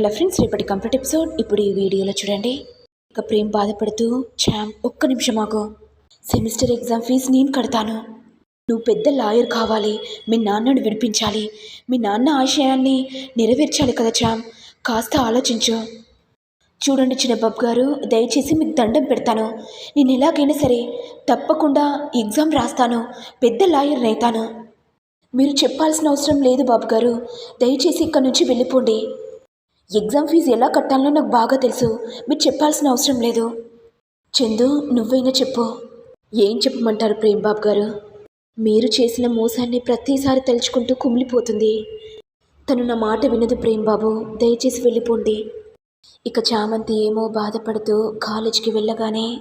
Hello friends రేపటి complete episode. ఇప్పుడు ఈ వీడియోలో చూడండి. ఇక ప్రేమ్ బాధపడుతూ ఛామ్ ఒక్క నిమిషం ఆగు. సెమిస్టర్ ఎగ్జామ్ ఫీజు నేను కడతాను. నువ్వు పెద్ద లాయర్ కావాలి. మీ నాన్నను విడిపించాలి. మీ నాన్న ఆశయాన్ని నెరవేర్చాలి కదా ఛామ్. కాస్త ఆలోచించు. చూడండి చిన్నబాబు గారు దయచేసి మీకు దండం పెడతాను. నేను ఎలాగైనా సరే తప్పకుండా ఎగ్జామ్ రాస్తాను. పెద్ద లాయర్ అవుతాను. మీరు చెప్పాల్సిన అవసరం లేదు బాబు గారు. దయచేసి ఇక్కడ నుంచి వెళ్ళిపోండి. ఎగ్జామ్ ఫీజు ఎలా కట్టాలో నాకు బాగా తెలుసు. మీరు చెప్పాల్సిన అవసరం లేదు. చందు నువ్వైనా చెప్పు. ఏం చెప్పమంటారు ప్రేమ్ బాబు గారు? మీరు చేసిన మోసాన్ని ప్రతిసారి తలుచుకుంటూ కుమిలిపోతుంది. తను నా మాట వినదు ప్రేమ్ బాబు దయచేసి వెళ్ళిపోండి. ఇక చామంతి ఏమో బాధపడుతూ కాలేజీకి వెళ్ళగానే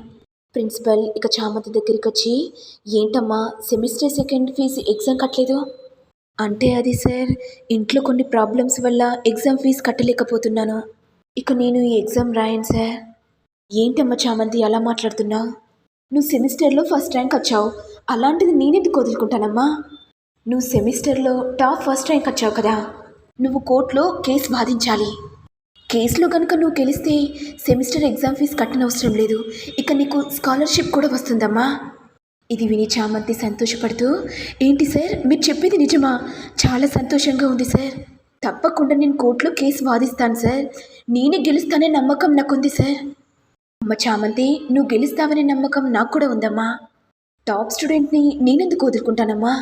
ప్రిన్సిపల్ ఇక చామంతి దగ్గరికి వచ్చి ఏంటమ్మా సెమిస్టర్ సెకండ్ ఫీజు ఎగ్జామ్ కట్టలేదు? అంటే అది సార్ ఇంట్లో కొన్ని ప్రాబ్లమ్స్ వల్ల ఎగ్జామ్ ఫీజు కట్టలేకపోతున్నాను. ఇక నేను ఈ ఎగ్జామ్ రాయను సార్. ఏంటమ్మా చామంతి అలా మాట్లాడుతున్నావు నువ్వు సెమిస్టర్లో ఫస్ట్ ర్యాంక్ వచ్చావు. అలాంటిది నేనెందుకు వదులుకుంటానమ్మా? నువ్వు సెమిస్టర్లో టాప్ ఫస్ట్ ర్యాంక్ వచ్చావు కదా. నువ్వు కోర్టులో కేసు బాధించాలి కేసులో కనుక నువ్వు గెలిస్తే సెమిస్టర్ ఎగ్జామ్ ఫీజు కట్టనవసరం లేదు. ఇక నీకు స్కాలర్షిప్ కూడా వస్తుందమ్మా. ఇది విని చామంతి సంతోషపడుతూ ఏంటి సార్? మీరు చెప్పేది నిజమా? చాలా సంతోషంగా ఉంది సార్. తప్పకుండా నేను కోర్టులో కేసు వాదిస్తాను సార్. నేనే గెలుస్తానే నమ్మకం నాకుంది సార్. అమ్మ చామంతి నువ్వు గెలుస్తావనే నమ్మకం నాకు కూడా ఉందమ్మా. టాప్ స్టూడెంట్ని నేనెందుకు వదులుకుంటానమ్మా?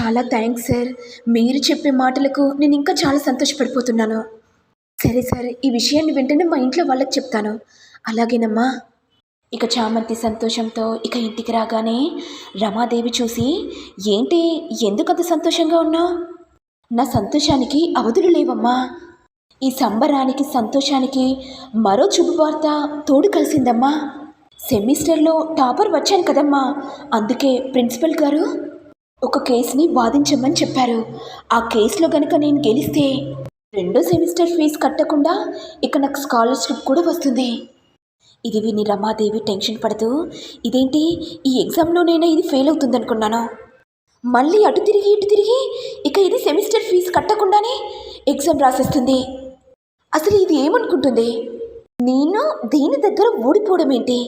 చాలా థ్యాంక్స్ సార్. మీరు చెప్పే మాటలకు నేను ఇంకా చాలా సంతోషపడిపోతున్నాను. సరే సార్ ఈ విషయాన్ని వెంటనే మా ఇంట్లో వాళ్ళకి చెప్తాను. అలాగేనమ్మా. ఇక చామంతి సంతోషంతో ఇక ఇంటికి రాగానే రమాదేవి చూసి ఏంటి ఎందుకంత సంతోషంగా ఉన్నావు నా సంతోషానికి అవధులు లేవమ్మా. ఈ సంబరానికి సంతోషానికి మరో శుభవార్త తోడు కలిసిందమ్మా. సెమిస్టర్లో టాపర్ వచ్చాను కదమ్మా. అందుకే ప్రిన్సిపల్ గారు ఒక కేసుని వాదించమని చెప్పారు. ఆ కేసులో గనుక నేను గెలిస్తే రెండో సెమిస్టర్ ఫీజు కట్టకుండా ఇక నాకు స్కాలర్షిప్ కూడా వస్తుంది. ఇది విని రమాదేవి టెన్షన్ పడుతూ ఇదేంటి? ఈ ఎగ్జామ్లో నేను ఇది ఫెయిల్ అవుతుందనుకున్నాను? మళ్ళీ అటు తిరిగి ఇటు తిరిగి? ఇక ఇది సెమిస్టర్ ఫీజు కట్టకుండానే ఎగ్జామ్ రాసేస్తుంది. అసలు ఇది ఏమనుకుంటుంది? నేను దీని దగ్గర ఓడిపోవడం ఏంటి?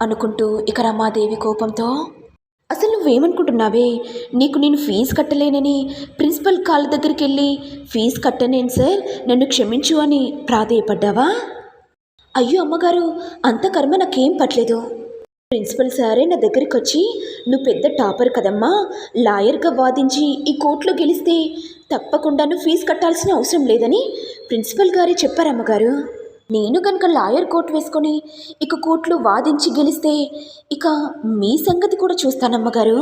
అనుకుంటూ ఇక రమాదేవి కోపంతో అసలు నువ్వేమనుకుంటున్నావే? నీకు నేను ఫీజు కట్టలేనని ప్రిన్సిపల్ కాళ్ళ దగ్గరికి వెళ్ళి ఫీజు కట్టనేను సార్ నన్ను క్షమించు అని ప్రాధేయపడ్డావా? అయ్యో అమ్మగారు అంత కర్మ నాకేం పట్టలేదు. ప్రిన్సిపల్ సారే నా దగ్గరికి వచ్చి నువ్వు పెద్ద టాపర్ కదమ్మా లాయర్గా వాదించి ఈ కోర్టులో గెలిస్తే తప్పకుండా నువ్వు ఫీజు కట్టాల్సిన అవసరం లేదని ప్రిన్సిపల్ గారే చెప్పారమ్మగారు నేను కనుక లాయర్ కోర్టు వేసుకొని ఇక కోర్టులో వాదించి గెలిస్తే ఇక మీ సంగతి కూడా చూస్తానమ్మగారు.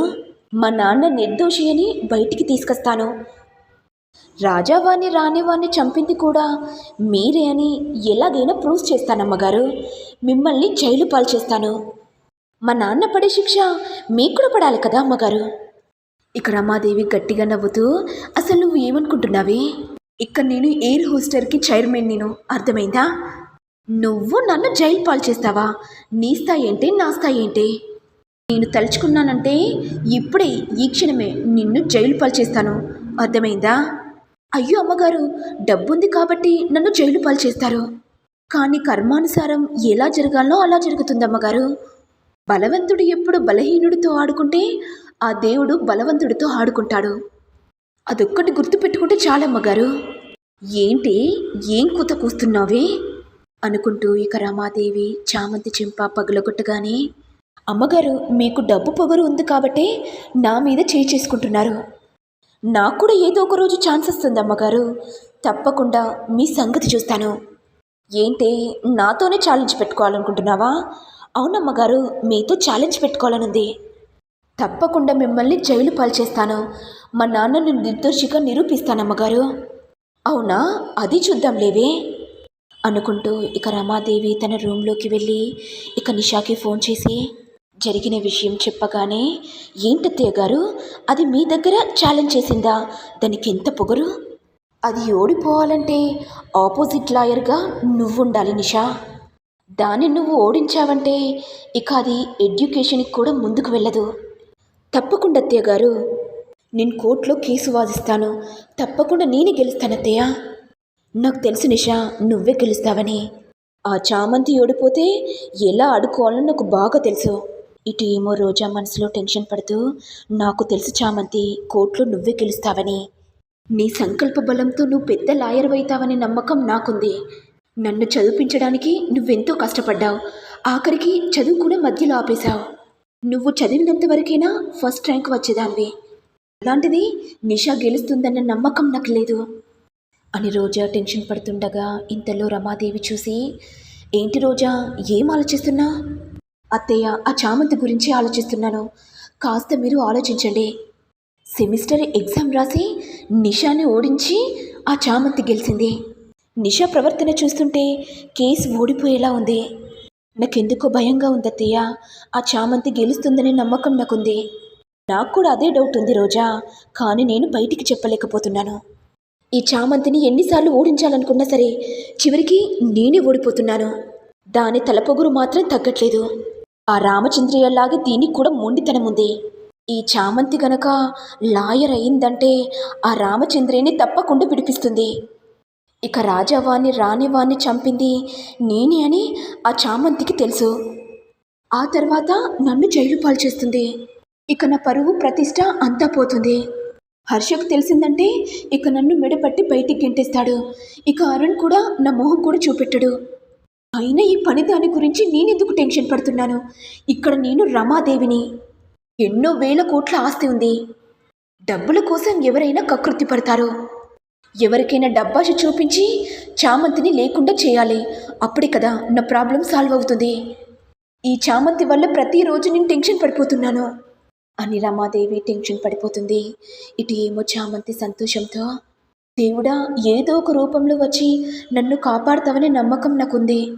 మా నాన్న నిర్దోషి అని బయటికి తీసుకొస్తాను. రాజావాణ్ణి రానివాణ్ణి చంపింది కూడా మీరే అని ఎలాగైనా ప్రూవ్ చేస్తానమ్మగారు. మిమ్మల్ని జైలు పాలు చేస్తాను. మా నాన్న పడే శిక్ష మీకు కూడా పడాలి కదా అమ్మగారు. ఇక రమాదేవి గట్టిగా నవ్వుతూ అసలు నువ్వు ఏమనుకుంటున్నావే? ఇక్కడ నేను ఎయిర్ హోస్టర్కి చైర్మన్ నేను. అర్థమైందా? నువ్వు నన్ను జైలు పాలు చేస్తావా? నీ స్థాయి ఏంటి నా స్థాయి ఏంటి? నేను తలుచుకున్నానంటే ఇప్పుడే ఈ క్షణమే నిన్ను జైలు పాలు చేస్తాను. అర్థమైందా? అయ్యో అమ్మగారు డబ్బుంది కాబట్టి నన్ను జైలు పాలు చేస్తారు కానీ కర్మానుసారం ఎలా జరగాలో అలా జరుగుతుంది అమ్మగారు బలవంతుడు ఎప్పుడు బలహీనుడితో ఆడుకుంటే ఆ దేవుడు బలవంతుడితో ఆడుకుంటాడు. అదొక్కటి గుర్తుపెట్టుకుంటే చాలమ్మగారు. ఏంటి ఏం కూత కూస్తున్నావే? అనుకుంటూ ఇక రమాదేవి చామంతి చెంప పగలగొట్టగానే అమ్మగారు మీకు డబ్బు పొగరు ఉంది కాబట్టే నా మీద చేయి చేసుకుంటున్నారు. నాకు కూడా ఏదో ఒక రోజు ఛాన్స్ వస్తుంది అమ్మగారు. తప్పకుండా మీ సంగతి చూస్తాను. ఏంటి నాతోనే ఛాలెంజ్ పెట్టుకోవాలనుకుంటున్నావా? అవునమ్మగారు మీతో ఛాలెంజ్ పెట్టుకోవాలనుంది. తప్పకుండా మిమ్మల్ని జైలు పాల్చేస్తాను. మా నాన్నను నిర్దోషిగా నిరూపిస్తానమ్మగారు. అవునా? అది చూద్దాం లేవే. అనుకుంటూ ఇక రమాదేవి తన రూమ్లోకి వెళ్ళి ఇక నిషాకి ఫోన్ చేసి జరిగిన విషయం చెప్పగానే ఏంటత్తయ్య గారు? అది మీ దగ్గర ఛాలెంజ్ చేసిందా? దానికి ఎంత పొగరు? అది ఓడిపోవాలంటే ఆపోజిట్ లాయర్గా నువ్వు ఉండాలి నిషా. దాన్ని నువ్వు ఓడించావంటే ఇక అది ఎడ్యుకేషన్కి కూడా ముందుకు వెళ్ళదు. తప్పకుండా అత్తయ్య గారు. నేను కోర్టులో కేసు వాదిస్తాను. తప్పకుండా నేనే గెలుస్తాను అత్తయ్య. నాకు తెలుసు నిషా నువ్వే గెలుస్తావని. ఆ చామంతి ఓడిపోతే ఎలా ఆడుకోవాలని నాకు బాగా తెలుసు. ఇటు ఏమో రోజా మనసులో టెన్షన్ పడుతూ నాకు తెలుసు చామంతి కోర్టులో నువ్వే గెలుస్తావని. నీ సంకల్ప బలంతో నువ్వు పెద్ద లాయర్ అవుతావనే నమ్మకం నాకుంది. నన్ను చదివించడానికి నువ్వెంతో కష్టపడ్డావు. ఆఖరికి చదువు కూడా మధ్యలో ఆపేశావు. నువ్వు చదివినంత వరకైనా ఫస్ట్ ర్యాంక్ వచ్చేదానివి. అలాంటిది నిషా గెలుస్తుందన్న నమ్మకం నాకు లేదు. అని రోజా టెన్షన్ పడుతుండగా ఇంతలో రమాదేవి చూసి ఏంటి రోజా ఏం ఆలోచిస్తున్నా? అత్తయ్య ఆ చామంతి గురించి ఆలోచిస్తున్నాను. కాస్త మీరు ఆలోచించండి. సెమిస్టర్ ఎగ్జామ్ రాసి నిషాని ఓడించి ఆ చామంతి గెలిచింది. నిషా ప్రవర్తన చూస్తుంటే కేసు ఓడిపోయేలా ఉంది. నాకెందుకో భయంగా ఉంది అత్తయ్య. ఆ చామంతి గెలుస్తుందనే నమ్మకం నాకుంది. నాకు కూడా అదే డౌట్ ఉంది రోజా. కానీ నేను బయటికి చెప్పలేకపోతున్నాను. ఈ చామంతిని ఎన్నిసార్లు ఓడించాలనుకున్నా సరే చివరికి నేనే ఓడిపోతున్నాను. దాని తలపొగురు మాత్రం తగ్గట్లేదు. ఆ రామచంద్రయ్యలాగే దీనికి కూడా మొండితనం ఉంది ఈ చామంతి గనక లాయర్ అయిందంటే ఆ రామచంద్రయ్యని తప్పకుండా విడిపిస్తుంది. ఇక రాజావాణ్ణి రాణివాణ్ణి చంపింది నేనే అని ఆ చామంతికి తెలుసు. ఆ తర్వాత నన్ను జైలు పాల్చేస్తుంది ఇక నా పరువు ప్రతిష్ట అంతా పోతుంది. హర్షకు తెలిసిందంటే ఇక నన్ను మెడపట్టి బయటికి గెంటేస్తాడు. ఇక అరుణ్ కూడా నా మొహం కూడా చూపెట్టడు. అయినా ఈ పని దాని గురించి నేనెందుకు టెన్షన్ పడుతున్నాను? ఇక్కడ నేను రమాదేవిని. ఎన్నో వేల కోట్ల ఆస్తి ఉంది. డబ్బుల కోసం ఎవరైనా కకృతి పడతారు. ఎవరికైనా డబ్బాష చూపించి చామంతిని లేకుండా చేయాలి. అప్పుడే కదా నా ప్రాబ్లం సాల్వ్ అవుతుంది. ఈ చామంతి వల్ల ప్రతిరోజు నేను టెన్షన్ పడిపోతున్నాను. అని రమాదేవి టెన్షన్ పడిపోతుంది. ఇటు ఏమో చామంతి సంతోషంతో దేవుడా ఏదో ఒక రూపంలో వచ్చి నన్ను కాపాడుతావనే నమ్మకం నాకుంది.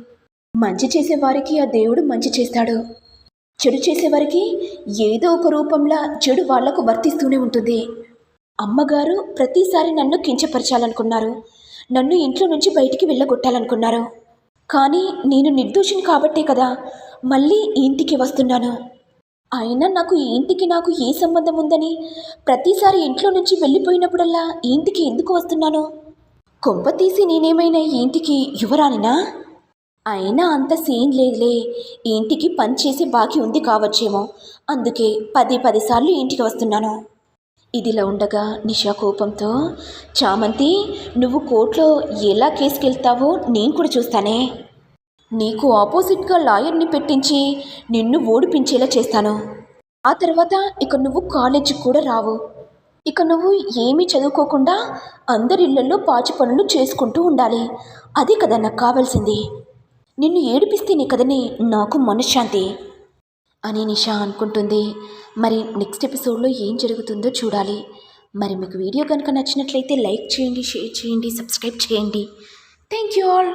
మంచి చేసేవారికి ఆ దేవుడు మంచి చేస్తాడు. చెడు చేసేవారికి ఏదో ఒక రూపంలో చెడు వాళ్ళకు వర్తిస్తూనే ఉంటుంది. అమ్మగారు ప్రతిసారి నన్ను కించపరచాలనుకున్నారు. నన్ను ఇంట్లో నుంచి బయటికి వెళ్ళగొట్టాలనుకున్నారు. కానీ నేను నిర్దోషిని కాబట్టే కదా మళ్ళీ ఈ ఇంటికి వస్తున్నాను. అయినా నాకు ఈ ఇంటికి నాకు ఏ సంబంధం ఉందని ప్రతిసారి ఇంట్లో నుంచి వెళ్ళిపోయినప్పుడల్లా ఈ ఇంటికి ఎందుకు వస్తున్నాను? కొంప తీసి నేనేమైనా ఈ ఇంటికి యువరానినా అయినా అంత సీన్ లేదులే. ఇంటికి పని చేసే బాకీ ఉంది కావచ్చేమో. అందుకే పది పదిసార్లు ఇంటికి వస్తున్నాను. ఇదిలా ఉండగా నిషా కోపంతో చామంతి నువ్వు కోర్టులో ఎలా కేసుకెళ్తావో నేను కూడా చూస్తానే. నీకు ఆపోజిట్గా లాయర్ని పెట్టించి నిన్ను ఓడిపించేలా చేస్తాను. ఆ తర్వాత ఇక నువ్వు కాలేజీకి కూడా రావు. ఇక నువ్వు ఏమీ చదువుకోకుండా అందరి ఇళ్ళలో పాచి పనులు చేసుకుంటూ ఉండాలి. అది కదా నాకు కావాల్సింది. నిన్ను ఏడిపిస్తేనే కదనే నాకు మనశ్శాంతి అని నిషా అనుకుంటుంది. మరి నెక్స్ట్ ఎపిసోడ్లో ఏం జరుగుతుందో చూడాలి. మరి మీకు వీడియో కనుక నచ్చినట్లయితే లైక్ చేయండి షేర్ చేయండి సబ్స్క్రైబ్ చేయండి. Thank you all.